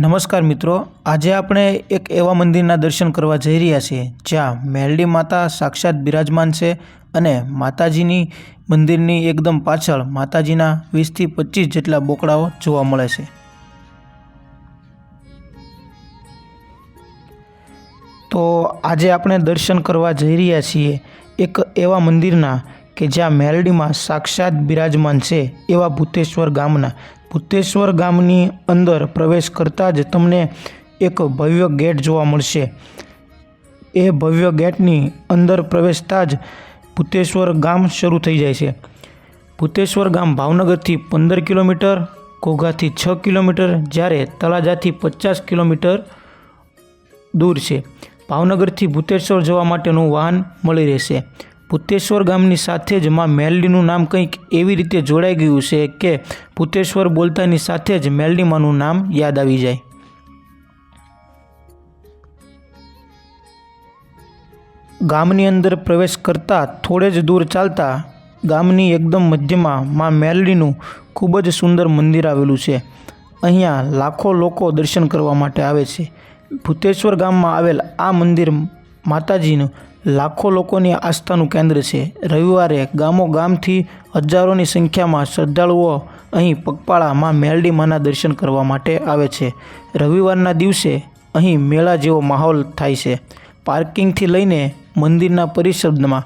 નમસ્કાર મિત્રો, આજે આપણે એક એવા મંદિરના દર્શન કરવા જઈ રહ્યા છીએ, જ્યાં મેલડી માતા સાક્ષાત બિરાજમાન છે અને માતાજીની મંદિરની એકદમ પાછળ માતાજીના વીસથી પચીસ જેટલા બોકડાઓ જોવા મળે છે. તો આજે આપણે દર્શન કરવા જઈ રહ્યા છીએ એક એવા મંદિરના કે જ્યાં મેલડીમાં સાક્ષાત બિરાજમાન છે એવા ભૂતેશ્વર ગામના. ભૂતેશ્વર ગામની અંદર પ્રવેશ કરતાં જ તમને એક ભવ્ય ગેટ જોવા મળશે. એ ભવ્ય ગેટની અંદર પ્રવેશતા જ ભૂતેશ્વર ગામ શરૂ થઈ જાય છે. ભૂતેશ્વર ગામ ભાવનગરથી પંદર કિલોમીટર, ઘોઘાથી છ કિલોમીટર, જ્યારે તળાજાથી પચાસ કિલોમીટર દૂર છે. ભાવનગરથી ભૂતેશ્વર જવા માટેનું વાહન મળી રહેશે. ભૂતેશ્વર ગામની સાથે જ માં મેલડીનું નામ કંઈક એવી રીતે જોડાઈ ગયું છે કે પુતેશ્વર બોલતાની સાથે જ મેલડીમાનું નામ યાદ આવી જાય. ગામની અંદર પ્રવેશ કરતાં થોડે જ દૂર ચાલતા ગામની એકદમ મધ્યમાં માં મેલડીનું ખૂબ જ સુંદર મંદિર આવેલું છે. અહીંયા લાખો લોકો દર્શન કરવા માટે આવે છે. ભૂતેશ્વર ગામમાં આવેલ આ મંદિર માતાજીનું લાખો લોકોની આસ્થાનું કેન્દ્ર છે. રવિવારે ગામો ગામથી હજારોની સંખ્યામાં શ્રદ્ધાળુઓ અહીં પગપાળામાં મેલડી માના દર્શન કરવા માટે આવે છે. રવિવારના દિવસે અહીં મેળા જેવો માહોલ થાય છે. પાર્કિંગથી લઈને મંદિરના પરિસરમાં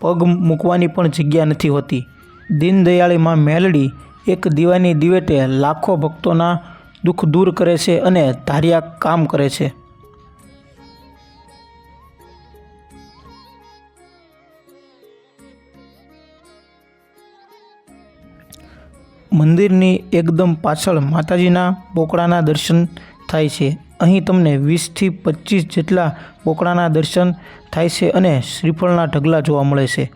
પગ મૂકવાની પણ જગ્યા નથી હોતી. દીનદયાળીમાં મેલડી એક દીવાની દિવેટે લાખો ભક્તોના દુઃખ દૂર કરે છે અને ધાર્યા કામ કરે છે. મંદિરની એકદમ પાછળ માતાજીના બોકડાના દર્શન થાય છે. અહીં તમને વીસથી પચીસ જેટલા બોકડાના દર્શન થાય છે અને શ્રીફળના ઢગલા જોવા મળે છે.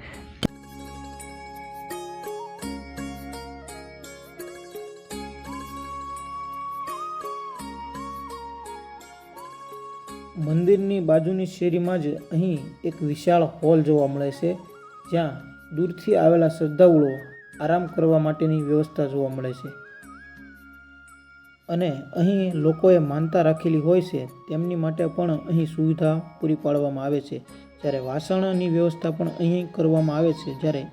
મંદિરની બાજુની શેરીમાં જ અહીં એક વિશાળ હોલ જોવા મળે છે. જ્યાં દૂરથી આવેલા શ્રદ્ધાળુઓ આરામ કરવા માટેની વ્યવસ્થા જોવા મળે છે. અને અહીં લોકોએ માનતા રાખેલી હોય છે, તેમની માટે પણ અહીં સુવિધા પૂરી પાડવામાં આવે છે. જ્યારે વાસણની વ્યવસ્થા પણ અહીં કરવામાં આવે છે, જ્યારે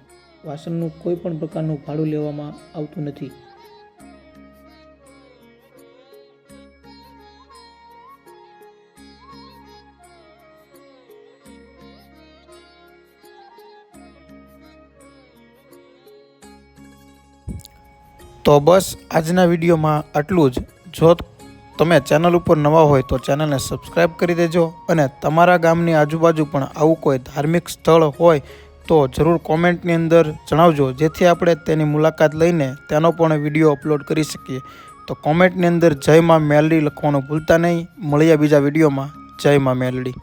વાસણનું કોઈ પણ પ્રકારનું ભાડું લેવામાં આવતું નથી. તો બસ આજના વિડીયોમાં આટલું જ. જો તમે ચેનલ ઉપર નવા હોય તો ચેનલને સબસ્ક્રાઈબ કરી દેજો અને તમારા ગામની આજુબાજુ પણ આવું કોઈ ધાર્મિક સ્થળ હોય તો જરૂર કોમેન્ટની અંદર જણાવજો, જેથી આપણે તેની મુલાકાત લઈને તેનો પણ વીડિયો અપલોડ કરી શકીએ. તો કોમેન્ટની અંદર જય માં મેલડી લખવાનું ભૂલતા નહીં. મળીએ બીજા વિડીયોમાં. જય માં મેલડી.